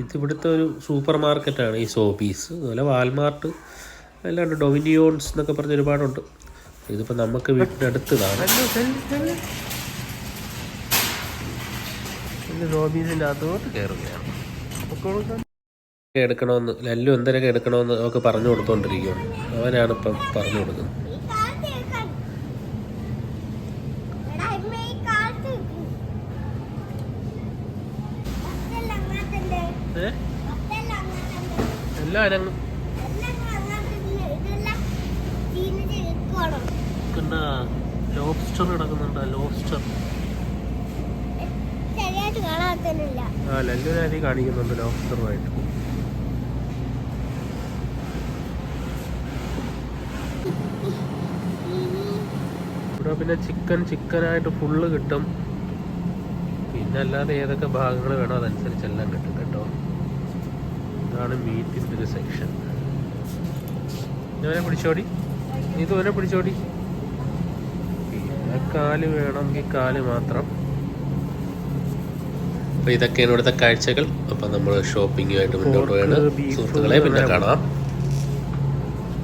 ഇത് ഇവിടുത്തെ ഒരു സൂപ്പർ മാർക്കറ്റാണ് ഈ സോബീസ്. അതുപോലെ വാൽമാർട്ട് അല്ലാണ്ട് ഡൊമിനിയോൺസ് എന്നൊക്കെ പറഞ്ഞ് ഒരുപാടുണ്ട്. ഇതിപ്പോൾ നമുക്ക് വീട്ടിനടുത്തതാണ്. റോബീസിന്റെ അകത്തോട്ട് കയറുകയാണ് എടുക്കണമെന്ന് ലല്ലു എന്തൊക്കെ എടുക്കണമെന്ന് ഒക്കെ പറഞ്ഞു കൊടുത്തോണ്ടിരിക്കുകയാണ് അവനാണ് ഇപ്പം പറഞ്ഞു കൊടുക്കുന്നത്. എല്ലാം. പിന്നെ ലോബ്സ്റ്റർ കിടക്കുന്നുണ്ട് ലോബ്സ്റ്റർ ആ ലല്ലുനാരി കാണിക്കുന്നുണ്ട് ലോബ്സ്റ്ററുമായിട്ട് ഇവിടെ പിന്നെ ചിക്കൻ ചിക്കനായിട്ട് ഫുള്ള് കിട്ടും. പിന്നെ അല്ലാതെ ഏതൊക്കെ ഭാഗങ്ങൾ വേണോ അതനുസരിച്ച് എല്ലാം കിട്ടും കേട്ടോ. ഇതാണ് മീറ്റിന്റെ ഒരു സെക്ഷൻ ഇവനെ പിടിച്ചോടി? ഇത് ഇവനെ പിടിച്ചോടി? പിന്നെ കാൽ വേണമെങ്കിൽ കാൽ മാത്രം. അപ്പോൾ ഇതൊക്കെയാണ് ഇവിടുത്തെ കാഴ്ചകൾ. അപ്പം നമ്മൾ ഷോപ്പിങ്ങുമായിട്ട് മുന്നോട്ട് beef, സുഹൃത്തുക്കളെ പിന്നെ കാണാം.